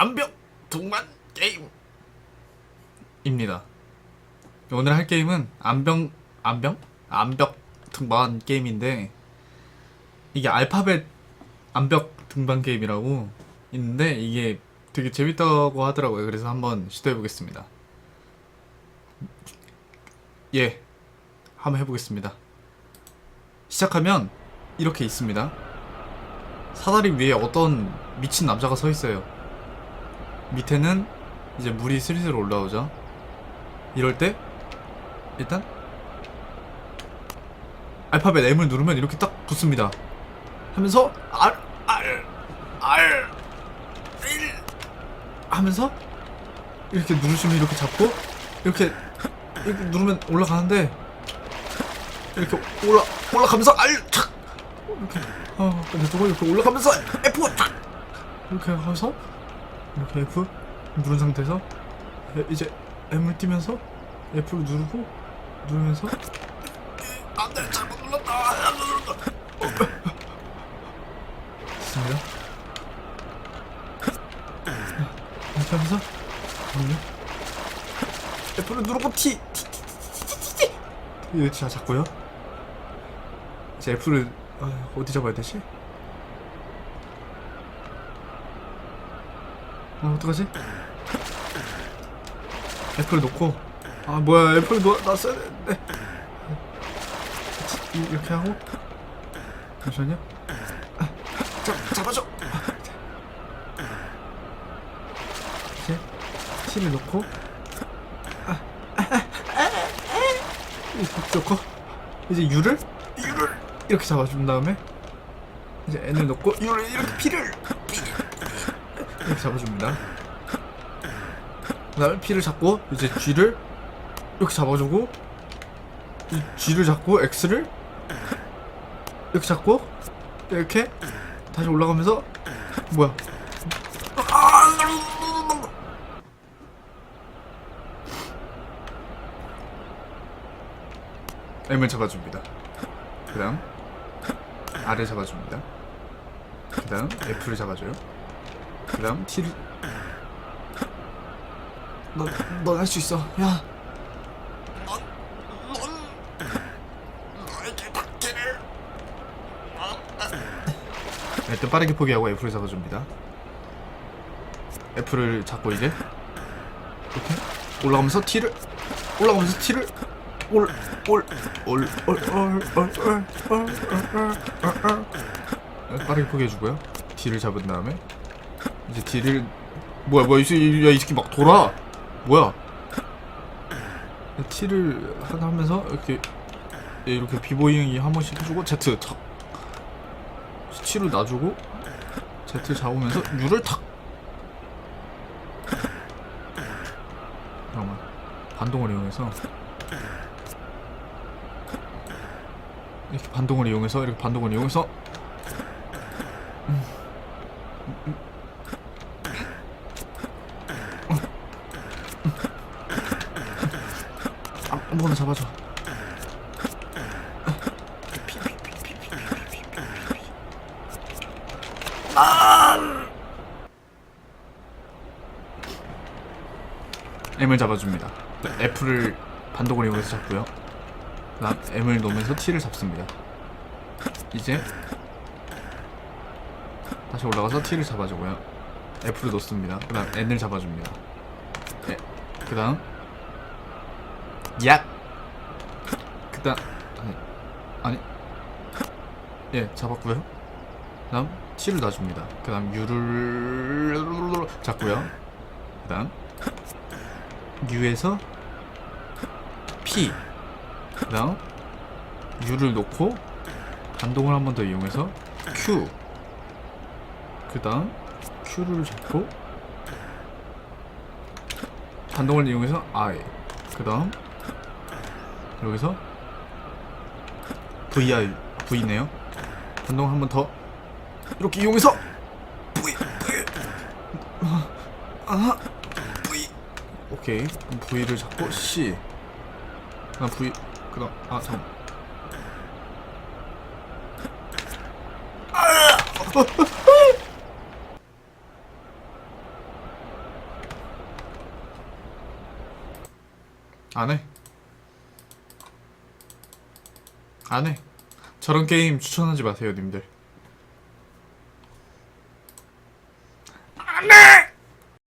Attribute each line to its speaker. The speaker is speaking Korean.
Speaker 1: 암벽 동반 게임입니다. 오늘 할 게임은 암벽 암벽? 암벽 등반 게임인데 이게 알파벳 암벽 등반 게임이라고 있는데 이게 되게 재밌다고 하더라고요. 그래서 한번 시도해 보겠습니다. 예, 한번 해보겠습니다. 시작하면 이렇게 있습니다. 사다리 위에 어떤 미친 남자가 서 있어요. 밑에는 이제 물이 슬슬 올라오죠. 이럴 때 일단 알파벳 M을 누르면 이렇게 딱 붙습니다. 하면서 R R R 1 하면서 이렇게 누르시면 이렇게 잡고 이렇게 이렇게 누르면 올라가는데 이렇게 올라 올라가면서 R 착 이렇게 어 근데 저거 이렇게 올라가면서 F 착 이렇게 하면서 이렇게 F 누른 상태에서 에- 이제 M을 띄면서 F를 누르고 누르면서 안돼 잘못 눌렀다. 안 눌렀다. 됐습니다. 이렇게 하면서 누르면 F를 누르고 T T T T T T 자 잡고요. 이제 F를 아, 어디 잡아야 되지? 어 어떡하지? 애플 놓고. 아 뭐야 애플 놓 놨어야 되는데. 이- 이렇게 하고? 잠시만요. 아, 잡, 잡아줘. 이제 티를 놓고. 아, 아, 아, 아, 이렇게 놓고. 이제 유를? 유를. 이렇게 잡아준 다음에 이제 N을 놓고. 유를 이렇게 P를 이렇게 잡아줍니다. 그 다음에 P를 잡고 이제 G를 이렇게 잡아주고 이 G를 잡고 X를 이렇게 잡고 이렇게 다시 올라가면서 뭐야? M을 잡아줍니다. 그 다음 R을 잡아줍니다. 그 다음 F를 잡아줘요 그 다음 T를 넌할 수 있어 야 일단 빠르게 포기하고 F를 잡아줍니다 F를 잡고 이제 이렇게 올라가면서 T를 올라가면서 T를 올올올올올올올올올올 빠르게 포기해주고요 D를 잡은 다음에 이제 D를 뭐야 뭐야 이 새끼 야이 새끼 막 돌아! 뭐야? T를 하면서 이렇게 예, 이렇게 비보잉이 한 번씩 해주고 Z. 탁 T를 놔주고 Z를 잡으면서 U를 탁! 잠깐만. 반동을 이용해서. 이렇게 반동을 이용해서 이렇게 반동을 이용해서 아, 아무거나 잡아줘. M을 잡아줍니다. F를 반동을 이용해서 잡고요. M을 놓으면서 T를 잡습니다. 이제 다시 올라가서 T를 잡아주고요. F를 놓습니다. 그 다음 N을 잡아줍니다. 네. 그다음 약. 그다음 아니 아니 예 잡았고요. 그다음 T를 놔줍니다. 그 다음 U를 잡고요. 그 다음 U에서 P. 그 다음 U를 놓고 반동을 한 번 더 이용해서 Q. 그 다음 Q를 잡고 반동을 이용해서 I. 그 다음 여기서 VI V네요. 반동을 한번 더. 이렇게 이용해서 V V 아 V. 오케이. V를 잡고 C. 그다음 V 그다음 아 잠깐 안 해. 안 해. 저런 게임 추천하지 마세요, 님들.